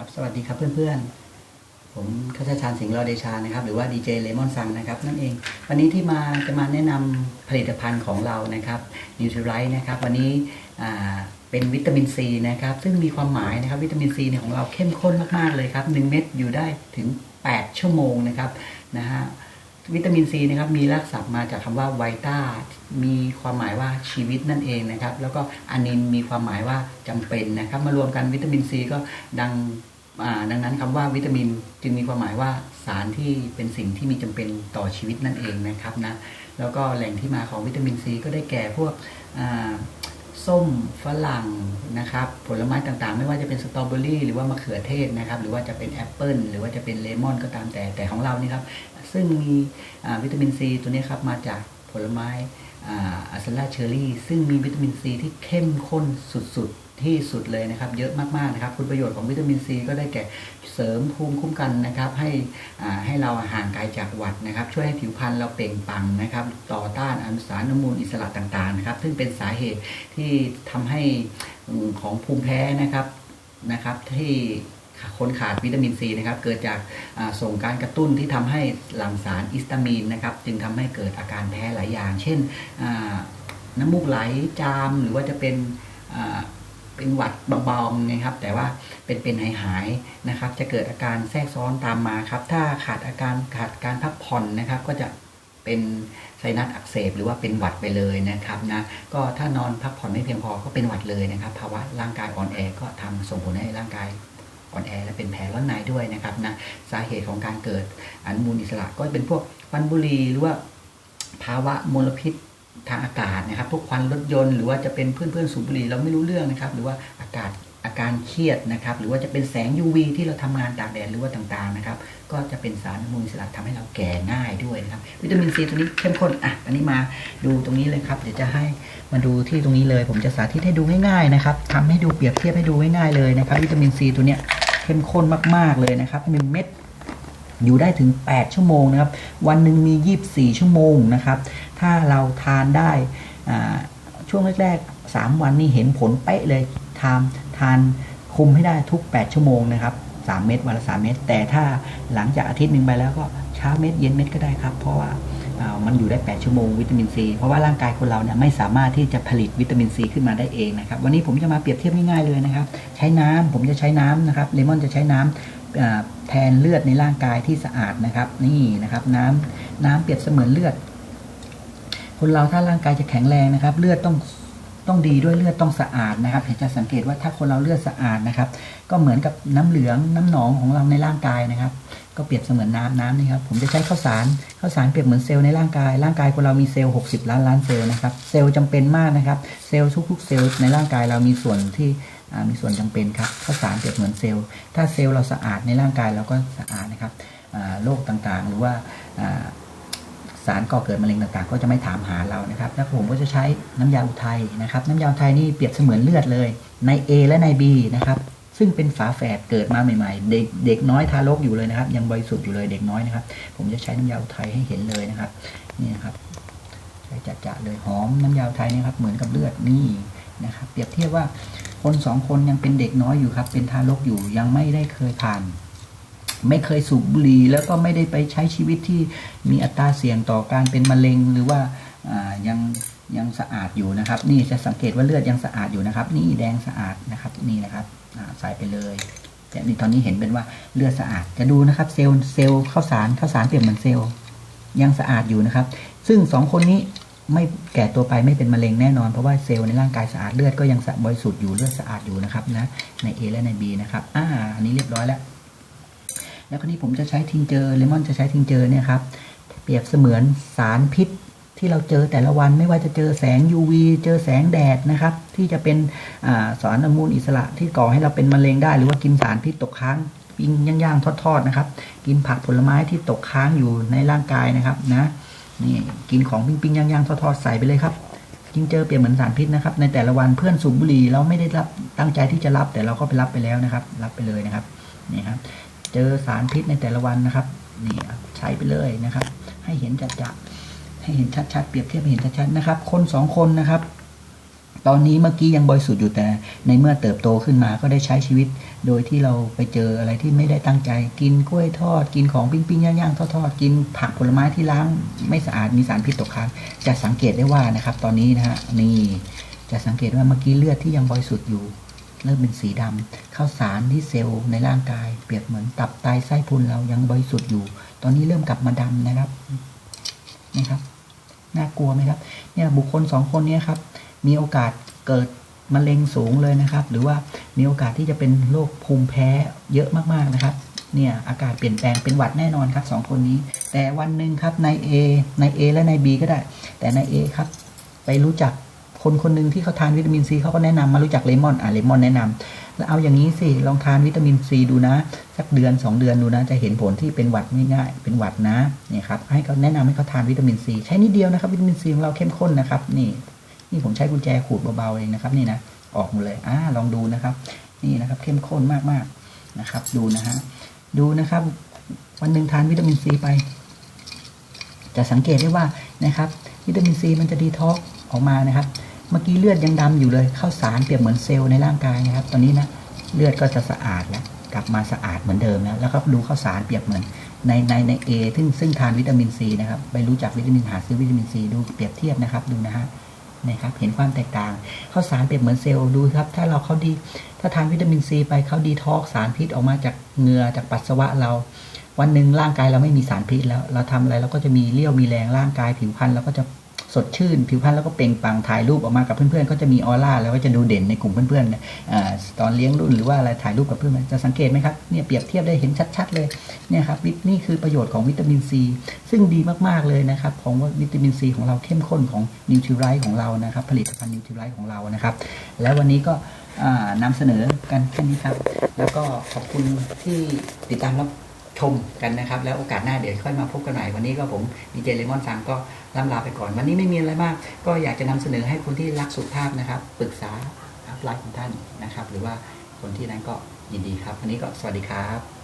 ครับสวัสดีครับเพื่อนๆ ผมคัชชานสิงห์รอเดชานะครับ หรือว่าดีเจเลมอนซังนะครับนั่นเอง วันนี้ที่มาจะมาแนะนำผลิตภัณฑ์ของเรานะครับนิวทริไรท์นะครับ วันนี้เป็นวิตามินซีนะครับ ซึ่งมีความหมายนะครับวิตามินซีเนี่ยของเราเข้มข้นมากๆเลยครับ 1 เม็ดอยู่ได้ถึง 8 ชั่วโมงนะครับนะฮะ วิตามินซีนะครับมีรากศัพท์มาจากคำว่าไวต้ามีความหมายว่าชีวิตนั่นเองนะครับ แล้วก็อานินมีความหมายว่าจำเป็นนะครับ มารวมกันวิตามินซีก็ดังดังนั้นคำว่าวิตามินจึงมีความหมายว่าสารที่เป็นสิ่งที่มีจำเป็นต่อชีวิตนั่นเองนะครับนะแล้วก็แหล่งที่มาของวิตามินซีก็ได้แก่พวกอ ส้มฝรั่งนะครับ ผลไม้ต่างๆ ไม่ว่าจะเป็นสตรอเบอรี่หรือว่ามะเขือเทศนะครับ หรือว่าจะเป็นแอปเปิลหรือว่าจะเป็นเลมอนก็ตามแต่แต่ของเรานี่ครับ ซึ่งมีวิตามินซีตัวนี้ครับมาจากผลไม้อัสลาเชอรี่ ซึ่งมีวิตามินซีที่เข้มข้นสุดๆ ที่สุดเลยนะครับ เยอะมากๆนะครับ คุณประโยชน์ของวิตามินซีก็ได้แก่เสริมภูมิคุ้มกันนะครับ ให้ให้เราห่างไกลจากหวัดนะครับ ช่วยให้ผิวพรรณเราเปล่งปลั่งนะครับ ต่อต้านอนุสารอนุมูลอิสระต่างๆนะครับ ซึ่งเป็นสาเหตุที่ทำให้ของภูมิแพ้นะครับนะครับที่คนขาดวิตามินซีนะครับเกิดจากาส่งการกระตุ้นที่ทำให้หลั่งสารอิสตามีนนะครับจึงทำให้เกิดอาการแพ้หลายอย่าง เช่นน้ำมูกไหลจามหรือว่าจะเป็น เป็นหวัดเบาๆนะครับ แต่ว่าเป็นเป็นหายหายๆนะครับ จะเกิดอาการแทรกซ้อนตามมาครับ ถ้าขาดอาการขาดการพักผ่อนนะครับ ก็จะเป็นไซนัสอักเสบหรือว่าเป็นหวัดไปเลยนะครับนะก็ถ้านอนพักผ่อนไม่เพียงพอก็เป็นหวัดเลยนะครับ ภาวะร่างกายอ่อนแอก็ทำส่งผลให้ร่างกายอ่อนแอและเป็นแผลร้อนในด้วยนะครับนะสาเหตุของการเกิดอนุมูลอิสระก็เป็นพวกควันบุหรี่หรือว่าภาวะมลพิษ ทางอากาศนะครับ พวกควันรถยนต์หรือว่าจะเป็นเพื่อนเพื่อนๆสูบบุหรี่เราไม่รู้เรื่องนะครับ หรือว่าอากาศอาการเครียดนะครับ หรือว่าจะเป็นแสง UV ที่เราทำงานตากแดดหรือว่าต่างๆนะครับ ก็จะเป็นสารอนุมูลอิสระทำให้เราแก่ง่ายด้วยนะครับ วิตามินซีตัวนี้เข้มข้นอะอันนี้มาดูตรงนี้เลยครับเดี๋ยวจะให้มาดูที่ตรงนี้เลย ผมจะสาธิตให้ดูง่ายๆนะครับทำให้ดูเปรียบเทียบให้ดูง่ายๆเลยนะครับ วิตามินซีตัวเนี้ยเข้มข้นมากๆเลยนะครับหนึ่งเม็ดอยู่ได้ถึง 8 ชั่วโมงนะครับ วันหนึ่งมี 24 ชั่วโมงนะครับ ถ้าเราทานได้ช่วงแรกๆ 3 วันนี่เห็นผลเป๊ะเลยทานทานคุมให้ได้ทุก 8 ชั่วโมงนะครับ 3 เม็ดวันละ 3 เม็ดแต่ถ้าหลังจากอาทิตย์หนึ่งไปแล้วก็เช้าเม็ดเย็นเม็ดก็ได้ครับ เพราะว่ามันอยู่ได้ 8 ชั่วโมงวิตามินซีเพราะว่าร่างกายคนเราเนี่ยไม่สามารถที่จะผลิตวิตามินซีขึ้นมาได้เองนะครับ วันนี้ผมจะมาเปรียบเทียบง่ายๆเลยนะครับ ใช้น้ำผมจะใช้น้ำนะครับเลมอนจะใช้น้ำอ่าแทนเลือดในร่างกายที่สะอาดนะครับ นี่นะครับ น้ำน้ำเปรียบเสมือนเลือด คนเราถ้าร่างกายจะแข็งแรงนะครับ เลือดต้องต้องดีด้วยเลือดต้องสะอาดนะครับเห็นจะสังเกตว่าถ้าคนเราเลือดสะอาดนะครับ ก็เหมือนกับน้ำเหลืองน้ำหนองของเราในร่างกายนะครับ ก็เปรียบเสมือนน้ำน้ำนี่ครับผมจะใช้ข้าวสารข้าวสารเปรียบเหมือนเซลล์ในร่างกายร่างกายคนเรามีเซลล์60 ล้านล้านเซลล์นะครับเซลล์จำเป็นมากนะครับเซลล์ทุกๆเซลล์ในร่างกายเรามีส่วนที่มีส่วนจำเป็นครับข้าวสารเปรียบเหมือนเซลล์ ถ้าเซลล์เราสะอาดในร่างกายเราก็สะอาดนะครับโรคต่างๆ หรือว่า สารก่อเกิดมะเร็งต่างๆ ก็จะไม่ถามหาเรานะครับแล้วผมก็จะใช้น้ำยาอุทัยนะครับ น้ำยาอุทัยนี่เปรียบเสมือนเลือดเลย ใน A และใน B นะครับซึ่งเป็นฝาแฝดเกิดมาใหม่ๆ เด็กเด็กน้อยทารกอยู่เลยนะครับ ยังบริสุทธิ์อยู่เลยเด็กน้อยนะครับ ผมจะใช้น้ำยาอุทัยให้เห็นเลยนะครับนี่นะครับใช้จัดๆเลยหอมน้ำยาอุทัยนี่ครับเหมือนกับเลือดนี่นะครับ เปรียบเทียบว่าคนสองคนยังเป็นเด็กน้อยอยู่ครับ เป็นทารกอยู่ยังไม่ได้เคยผ่าน ไม่เคยสูบบุหรี่แล้วก็ไม่ได้ไปใช้ชีวิตที่มีอัตราเสี่ยงต่อการเป็นมะเร็งหรือว่าายังยังสะอาดอยู่นะครับ นี่จะสังเกตว่าเลือดยังสะอาดอยู่นะครับ นี่แดงสะอาดนะครับนี่นะครับใส่ไปเลยแต่นี่ตอนนี้เห็นเป็นว่าเลือดสะอาดจะดูนะครับเซลล์เซลล์ข้าวสารข้าวสารเปรียบเหมือนเซลล์ยังสะอาดอยู่นะครับ ซึ่งสองคนนี้ไม่แก่ตัวไปไม่เป็นมะเร็งแน่นอนเพราะว่าเซลล์ในร่างกายสะอาดเลือดก็ยังสะบริสุทธิ์อยู่เลือดสะอาดอยู่นะครับนะใน A และใน B นะครับอ่าอันนี้เรียบร้อยแล้ว แล้วคราวนี้ผมจะใช้ทิงเจอเลมอนจะใช้ทิงเจอเนี่ยครับเปรียบเสมือนสารพิษที่เราเจอแต่ละวันไม่ว่าจะเจอแสง UV เจอแสงแดดนะครับ ที่จะเป็นอสารอนุมูลอิสระที่ก่อให้เราเป็นมะเร็งได้ หรือว่ากินสารพิษตกค้างปิ้งย่างๆทอดๆนะครับ กินผักผลไม้ที่ตกค้างอยู่ในร่างกายนะครับนะนี่กินของปิ้งๆย่างๆทอดๆใส่ไปเลยครับทิงเจอเปรียบเหมือนสารพิษนะครับ ในแต่ละวันเพื่อนสูบบุหรี่เราไม่ได้รับตั้งใจที่จะรับแต่เราก็ไปรับไปแล้วนะครับ รับไปเลยนะครับนี่ครับ เจอสารพิษในแต่ละวันนะครับนี่ใช้ไปเลยนะครับ ให้เห็นจัดๆให้เห็นชัดๆเปรียบเทียบให้เห็นชัดๆนะครับ คนสองคนนะครับ ตอนนี้เมื่อกี้ยังบริสุทธิ์อยู่แต่ ในเมื่อเติบโตขึ้นมาก็ได้ใช้ชีวิต โดยที่เราไปเจออะไรที่ไม่ได้ตั้งใจ กินกล้วยทอด กินของปิ้งปิ้งย่างย่างทอดทอดกินผักผลไม้ที่ล้างไม่สะอาดมีสารพิษตกค้างจะสังเกตได้ว่านะครับ ตอนนี้นะฮะนี่จะสังเกตว่าเมื่อกี้เลือดที่ยังบริสุทธิ์อยู่ เริ่มเป็นสีดำข้าวสารที่เซลล์ในร่างกาย เปรียบเหมือนตับไตไส้พุงเรายังบริสุทธิ์อยู่ ตอนนี้เริ่มกลับมาดำนะครับนะครับน่ากลัวไหมครับเนี่ยบุคคลสองคนนี้ครับมีโอกาสเกิดมะเร็งสูงเลยนะครับ หรือว่ามีโอกาสที่จะเป็นโรคภูมิแพ้เยอะมากๆนะครับเนี่ยอากาศเปลี่ยนแปลงเป็นหวัดแน่นอนครับสองคนนี้ แต่วันหนึ่งครับนาย A นาย A และนาย B ก็ได้ แต่นาย A ครับ ไปรู้จัก คนคนหนึ่งที่เขาทานวิตามินซีเขาก็แนะนำมารู้จักเลมอนอะเลมอนแนะนำแล้วเอาอย่างนี้สิลองทานวิตามินซีดูนะ สักเดือน 2 เดือนดูนะ จะเห็นผลที่เป็นหวัดง่ายๆเป็นหวัดนะนี่ครับให้เขาแนะนำให้เขาทานวิตามินซีใช้นิดเดียวนะครับ วิตามินซีของเราเข้มข้นนะครับ นี่ นี่ผมใช้กุญแจขูดเบาๆเองนะครับ นี่นะออกหมดเลยอ่าลองดูนะครับ นี่นะครับเข้มข้นมากๆนะครับ ดูนะฮะดูนะครับ วันหนึ่งทานวิตามินซีไป จะสังเกตได้ว่านะครับวิตามินซีมันจะดีท็อกออกมานะครับ เมื่อกี้เลือดยังดำอยู่เลยข้าวสารเปรียบเหมือนเซลล์ในร่างกายนะครับ ตอนนี้นะเลือดก็จะสะอาดแล้วกลับมาสะอาดเหมือนเดิมแล้วแล้วก็ดูข้าวสารเปรียบเหมือนในในในเอซึ่งซึ่งทานวิตามินซีนะครับไปรู้จักวิตามินหาซื้อวิตามินซีดูเปรียบเทียบนะครับดูนะฮะนะครับเห็นความแตกต่างข้าวสารเปรียบเหมือนเซลล์ดูครับถ้าเราเขาดี ถ้าทานวิตามินซีไปเขาดีท็อกสารพิษออกมาจากเหงื่อจากปัสสาวะเรา วันหนึ่งร่างกายเราไม่มีสารพิษแล้ว เราทำอะไรเราก็จะมีเลี้ยวมีแรงร่างกายผิวพรรณเราก็จะ สดชื่น ผิวพรรณแล้วก็เปล่งปลั่งถ่ายรูปออกมากับเพื่อนๆก็จะมีออร่าแล้วก็จะดูเด่นในกลุ่มเพื่อนๆอตอนเลี้ยงรุ่นหรือว่าอะไรถ่ายรูปกับเพื่อนจะสังเกตไหมครับเนี่ยเปรียบเทียบได้เห็นชัด ๆ เลยเนี่ยครับวิตนี่คือประโยชน์ของวิตามินซีซึ่งดีมากๆเลยนะครับของวิตามินซีของเราเข้มข้นของนิวทริไรของเรานะครับ ผลิตภัณฑ์นิวทริไรของเรานะครับ แล้ววันนี้ก็อ่านำเสนอกันแค่นี้ครับ แล้วก็ขอบคุณที่ติดตามรับ ชมกันนะครับ แล้วโอกาสหน้าเดี๋ยวค่อยมาพบกันใหม่วันนี้ก็ผมดีเจเลมอนซังก็ล่ำลาไปก่อน วันนี้ไม่มีอะไรมาก ก็อยากจะนำเสนอให้คนที่รักสุขภาพนะครับปรึกษาอัพไลน์ของท่านนะครับ หรือว่าคนที่นั้นก็ยินดีครับ วันนี้ก็สวัสดีครับ